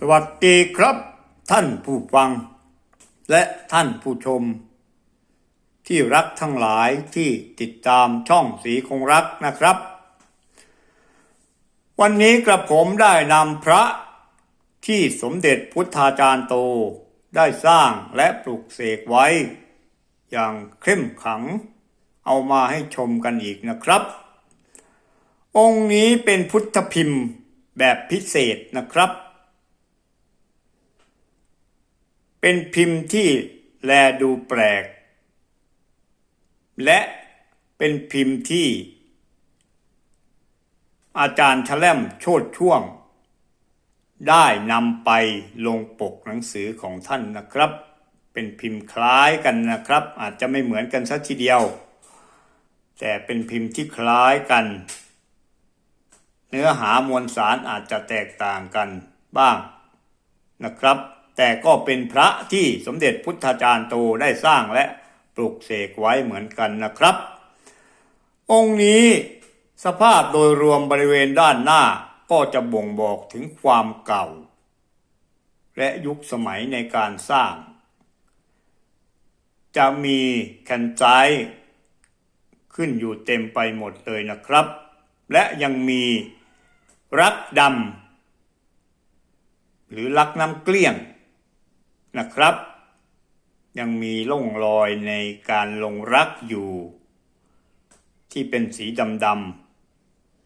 สวัสดีครับ ท่านผู้ฟัง และท่านผู้ชม ที่รักทั้งหลายที่ติดตามช่องสีคงรักนะครับ วันนี้กระผมได้นำพระที่สมเด็จพุทธาจารย์โตได้สร้างและปลูกเสกไว้ อย่างเข้มขัง เอามาให้ชมกันอีกนะครับ องค์นี้เป็นพุทธพิมพ์แบบพิเศษนะครับ เป็นพิมพ์ที่แลดูแปลก และเป็นพิมพ์ที่ อาจารย์แชล่มโชดช่วง ได้นำไปลงปกหนังสือของท่านนะครับ เป็นพิมพ์คล้ายกันนะครับ อาจจะไม่เหมือนกันสักทีเดียว แต่เป็นพิมพ์ที่คล้ายกัน เนื้อหามวลสารอาจจะแตกต่างกันบ้างนะครับ แต่ก็เป็นพระที่สมเด็จพุทธาจารย์โตได้สร้างและปลูกเสกไว้เหมือนกันนะครับ องค์นี้สภาพโดยรวมบริเวณด้านหน้าก็จะบ่งบอกถึงความเก่า และยุคสมัยในการสร้าง จะมีแคนไซขึ้นอยู่เต็มไปหมดเลยนะครับ และยังมีรักดำหรือรักน้ำเกลี้ยง นะครับ ยังมีร่องรอยในการลงรักอยู่ ที่เป็นสีดำ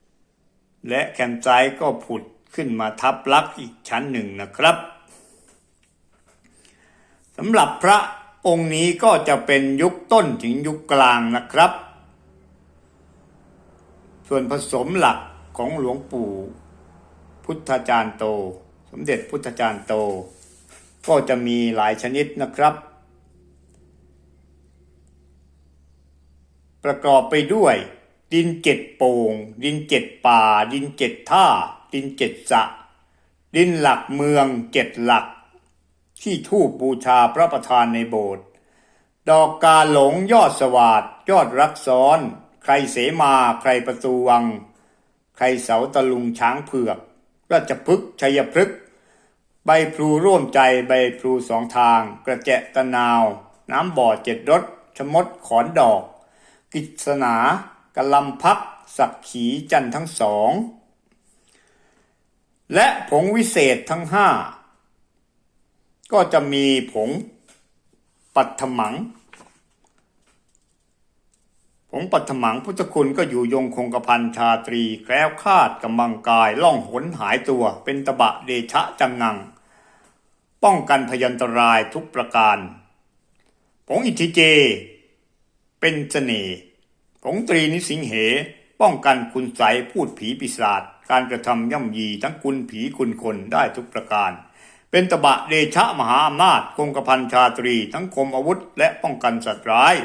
ๆและแคนไซต์ก็ผุดขึ้นมาทับรักอีกชั้นหนึ่งนะครับสำหรับพระองค์นี้ก็จะเป็นยุคต้นถึงยุคกลางนะครับ ส่วนผสมหลักของหลวงปู่ พุทธาจารย์โต สมเด็จพุทธาจารย์โต ก็จะมีหลายชนิดนะครับ ประกอบไปด้วย ดินเจ็ดโป่งดินเจ็ดป่า ดินเจ็ดท่า ดินเจ็ดสะ ดินหลักเมืองเจ็ดหลัก ที่ทูปบูชาพระประธานในโบสถ์ดอกกาหลงยอดสวาดยอดรักซ้อน ใครเสมาใครประตูวัง ใครเสาตะลุงช้างเผือกราชพฤกษ์ชัยพฤกษ์ ใบพลูร่วมใจใบพลูสองทาง กระแจะตะนาว น้ำบ่อเจ็ดรสชมดขอนดอก กิศนากะลำพัก สักขีจันทั้งสอง และผงวิเศษทั้งห้า ก็จะมีผงปัทมัง ผงปัทมังพุทธคุณก็อยู่ยงคงกระพันชาตรี แคล้วคลาดกำลังกายล่องหนหายตัวเป็นตบะเดชะจังงัง ป้องกันพยันตรายทุกประการ ผงอิทิเจ เป็นเสน่ห์ผงตรีนิสิงเห ป้องกันคุณใสยพูดผีปีศาจการกระทำย่ำยีทั้งคุณผีคุณคนได้ทุกประการ เป็นตบะเดชะมหาอำนาจคงกระพันชาตรี ทั้งคมอาวุธและป้องกันสัตว์ร้าย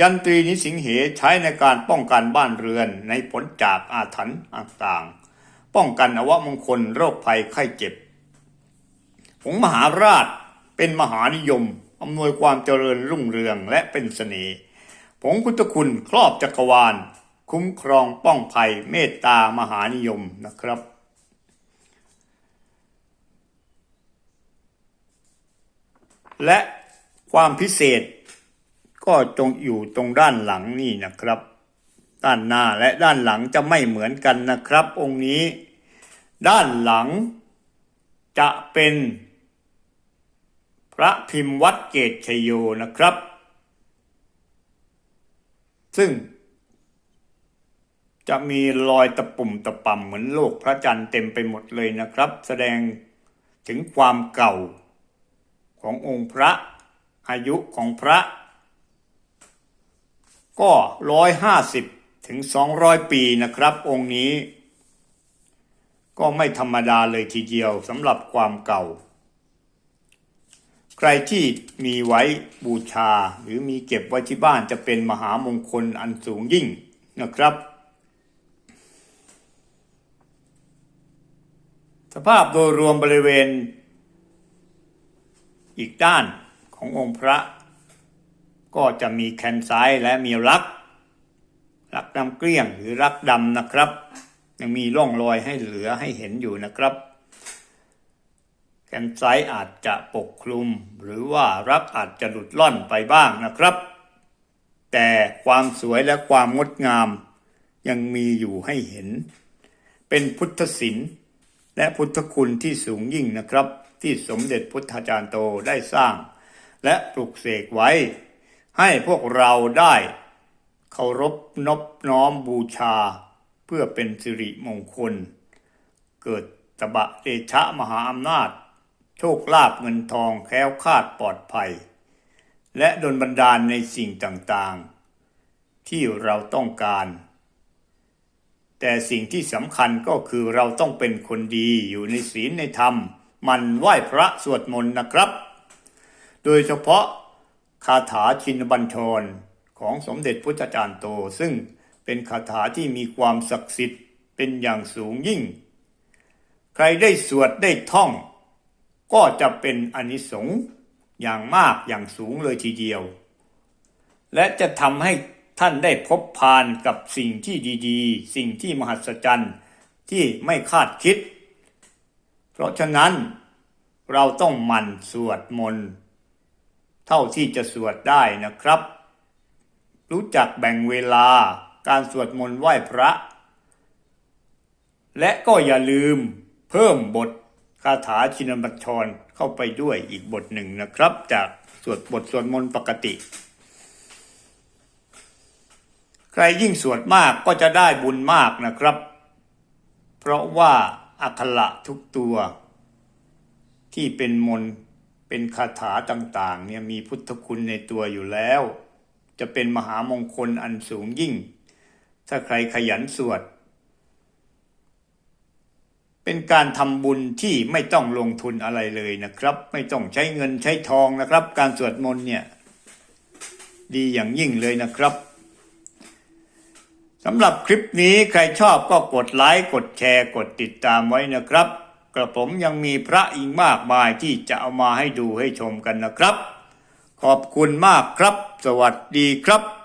ยันตรีนิสิงเหใช้ในการป้องกันบ้านเรือนในผลจากอาถรรพ์ต่างๆ ป้องกันอวมงคลโรคภัยไข้เจ็บ ผงมหาราชเป็นมหานิยมอำนวยความเจริญรุ่งเรืองและเป็นเสน่ห์ผงพุทธคุณครอบจักรวาล คุ้มครองป้องภัยเมตตามหานิยมนะครับ และความพิเศษ ก็จงอยู่ตรงด้านหลังนี่นะครับ ด้านหน้าและด้านหลังจะไม่เหมือนกันนะครับ องค์นี้ ด้านหลังจะเป็นพระพิมพ์วัดเกตชโยนะครับ ซึ่งจะมีรอยตะปุ่มตะป่ำเหมือนโลกพระจันทร์เต็มไปหมดเลยนะครับ แสดงถึงความเก่าขององค์พระอายุของพระ ก็ร้อยห้าสิบถึงสองร้อยปีนะครับ องค์นี้ ก็ไม่ธรรมดาเลยทีเดียวสำหรับความเก่า ใครที่มีไว้บูชาหรือมีเก็บไว้ที่บ้านจะเป็นมหามงคลอันสูงยิ่งนะครับ สภาพโดยรวมบริเวณอีกด้านขององค์พระ ก็จะมีแคนไซและมีรัก รักดำเกลี้ยงหรือรักดำนะครับ ยังมีร่องรอยให้เหลือให้เห็นอยู่นะครับแกนไซอาจจะปกคลุม หรือว่ารักอาจจะหลุดล่อนไปบ้างนะครับ แต่ความสวยและความงดงาม ยังมีอยู่ให้เห็น เป็นพุทธศิลป์และพุทธคุณที่สูงยิ่งนะครับ ที่สมเด็จพุทธาจารย์โตได้สร้าง และปลุกเสกไว้ ให้พวกเราได้เคารพนบน้อมบูชา เพื่อเป็นสิริมงคล เกิดตบะเดชะมหาอำนาจ โชคลาภเงินทองแคล้วคลาดปลอดภัย และดลบันดาลในสิ่งต่างๆ ที่เราต้องการ แต่สิ่งที่สำคัญก็คือเราต้องเป็นคนดีอยู่ในศีลในธรรม มันไหว้พระสวดมนต์นะครับ โดยเฉพาะ คาถาชินบัญชรของสมเด็จพุทธจารย์โต ซึ่งเป็นคาถาที่มีความศักดิ์สิทธิ์เป็นอย่างสูงยิ่ง ใครได้สวดได้ท่อง ก็จะเป็นอนิสงส์อย่างมากอย่างสูงเลยทีเดียว และจะทำให้ท่านได้พบพานกับสิ่งที่ดีๆ สิ่งที่มหัศจรรย์ที่ไม่คาดคิด เพราะฉะนั้นเราต้องหมั่นสวดมนต์ เท่าที่จะสวดได้นะครับ รู้จักแบ่งเวลาการสวดมนต์ไหว้พระ และก็อย่าลืมเพิ่มบทคาถาชินบัญชรเข้าไปด้วยอีกบทหนึ่งนะครับ จากสวดบทสวดมนต์ปกติ ใครยิ่งสวดมากก็จะได้บุญมากนะครับ เพราะว่าอักขระทุกตัว ที่เป็นมนต์ เป็นคาถาต่างๆเนี่ยมีพุทธคุณในตัวอยู่แล้ว จะเป็นมหามงคลอันสูงยิ่ง ถ้าใครขยันสวด เป็นการทำบุญที่ไม่ต้องลงทุนอะไรเลยนะครับ ไม่ต้องใช้เงินใช้ทองนะครับ การสวดมนต์เนี่ยดีอย่างยิ่งเลยนะครับสำหรับคลิปนี้ใครชอบก็กดไลค์กดแชร์กดติดตามไว้นะครับ กระผมยังมีพระอีกมากมายที่จะเอามาให้ดูให้ชมกันนะครับ ขอบคุณมากครับ สวัสดีครับ